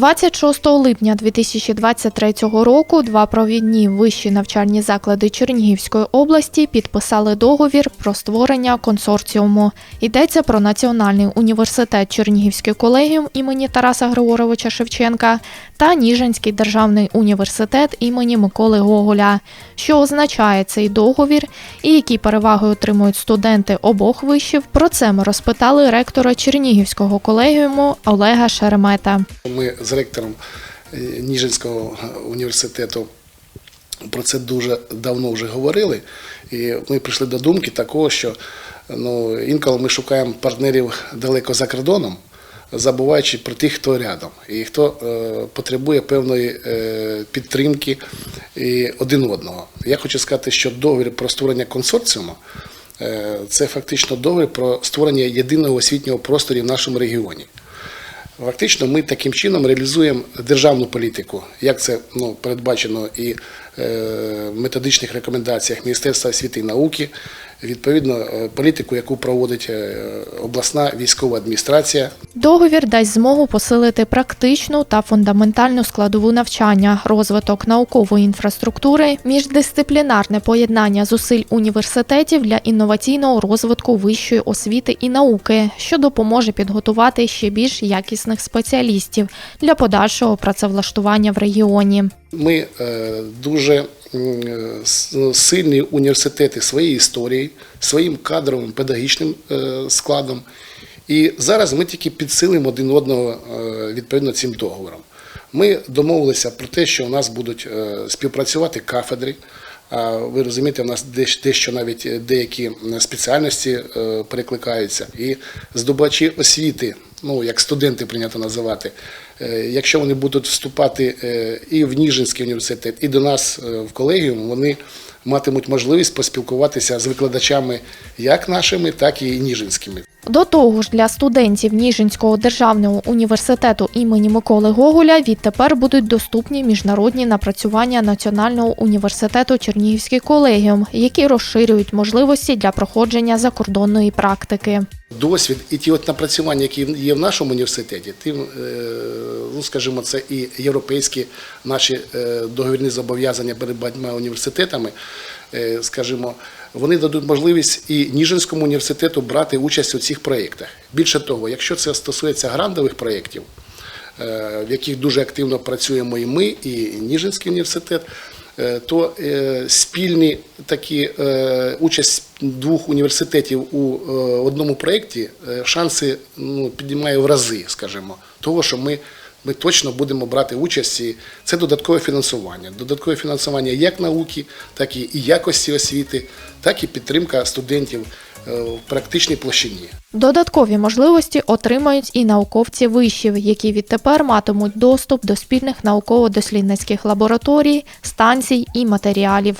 26 липня 2023 року два провідні вищі навчальні заклади Чернігівської області підписали договір про створення консорціуму. Йдеться про Національний університет Чернігівський колегіум імені Тараса Григоровича Шевченка та Ніжинський державний університет імені Миколи Гоголя. Що означає цей договір і які переваги отримують студенти обох вишів? Про це ми розпитали ректора Чернігівського колегіуму Олега Шеремета. Ми з ректором е, Ніжинського університету про це дуже давно вже говорили, і ми прийшли до думки такого, що ну, інколи ми шукаємо партнерів далеко за кордоном, забуваючи про тих, хто рядом, і хто е, потребує певної е, підтримки і один одного. Я хочу сказати, що договір про створення консорціуму е, це фактично договір про створення єдиного освітнього простору в нашому регіоні. Фактично, ми таким чином реалізуємо державну політику, як це ну, передбачено і е, в методичних рекомендаціях Міністерства освіти і науки, відповідно, е, політику, яку проводить е, обласна військова адміністрація. Договір дасть змогу посилити практичну та фундаментальну складову навчання, розвиток наукової інфраструктури, міждисциплінарне поєднання зусиль університетів для інноваційного розвитку вищої освіти і науки, що допоможе підготувати ще більш якісних спеціалістів для подальшого працевлаштування в регіоні. Ми е, дуже сильні університети своєї історії, своїм кадровим педагогічним е, складом. І зараз ми тільки підсилимо один одного е, відповідно цим договором. Ми домовилися про те, що у нас будуть е, співпрацювати кафедри. Ви розумієте, у нас дещо навіть деякі спеціальності перекликаються. І здобувачі освіти, ну як студенти прийнято називати, якщо вони будуть вступати е, і в Ніжинський університет, і до нас е, в колегіум, вони матимуть можливість поспілкуватися з викладачами як нашими, так і ніжинськими. До того ж, для студентів Ніжинського державного університету імені Миколи Гоголя відтепер будуть доступні міжнародні напрацювання Національного університету Чернігівський колегіум, які розширюють можливості для проходження закордонної практики. досвід і ті от напрацювання, які є в нашому університеті, тим, е, ну скажімо, це і європейські наші е, договірні зобов'язання перед багатьма університетами, скажімо, вони дадуть можливість і Ніжинському університету брати участь у цих проєктах. Більше того, якщо це стосується грантових проєктів, е, в яких дуже активно працюємо і ми, і Ніжинський університет, е, то е, спільні такі е, участь двох університетів у е, одному проєкті е, шанси ну, піднімає в рази, скажімо, того, що ми. Ми точно будемо брати участь, і це додаткове фінансування. Додаткове фінансування як науки, так і якості освіти, так і підтримка студентів е, в практичній площині. Додаткові можливості отримають і науковці вишів, які відтепер матимуть доступ до спільних науково-дослідницьких лабораторій, станцій і матеріалів.